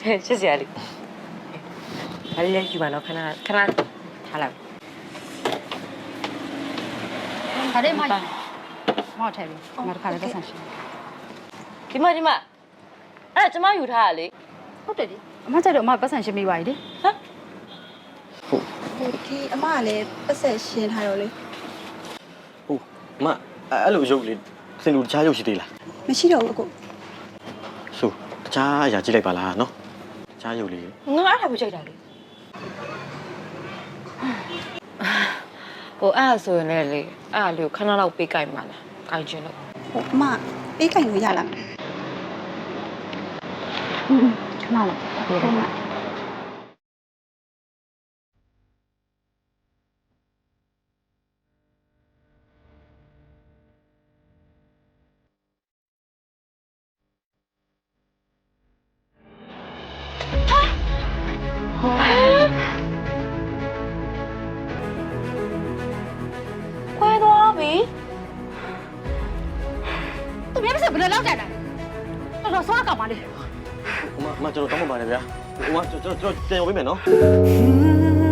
ချစ်စရာလေးဒါလေးလည်းယူပါတော့ခဏခဏထားလိုက်ဒါလေးမရမောက်ထည့်ပြီငါတခါလေးပတ်စံရှင်ဒီမှာဒီမှာအဲ့ဒါကျမယူထားတာလေဟုတ်တယ်ဒီအမကြိုက်တော့အမပတ်စံရှင်မိပါ ਈ လေဟမ်ဟိုဒီအမကလည်းပတ်ဆက်ရှင်းထားတော့လေဟုတ်အမအဲ့အဲ့လိုရုပ်လေးစင်လူတခြားရုပ်ရှိသေးလားမရှိတော့ဘူးအခုဆိုတခြားအရာကြည့်လိုက်ပါလားနော် တခြားရုပ်လေးငါအဲ့ဒါပဲကြိုက်တာလေဟိုအဲ့ဒါဆိုရင်လည်းလေအဲ့ဒါလေးကိုခဏလောက်ပေးကြိုက်မှာလားကြိုက်ချင်လို့ဟိုအမပေးကင်လို့ရလားอืมခဏလောက်ပြေးတ သူမျက်စိဘယ်လိုလောက်ကြတာတော်တော်ဆောရကောင်ပါလေ အမအမကျွန်တော်တောင်းပန်ပါတယ်ဗျာဟိုအမကျွန်တော်ကျွန်တော်ပြန်ရောက်ပေးမယ်နော်ဟ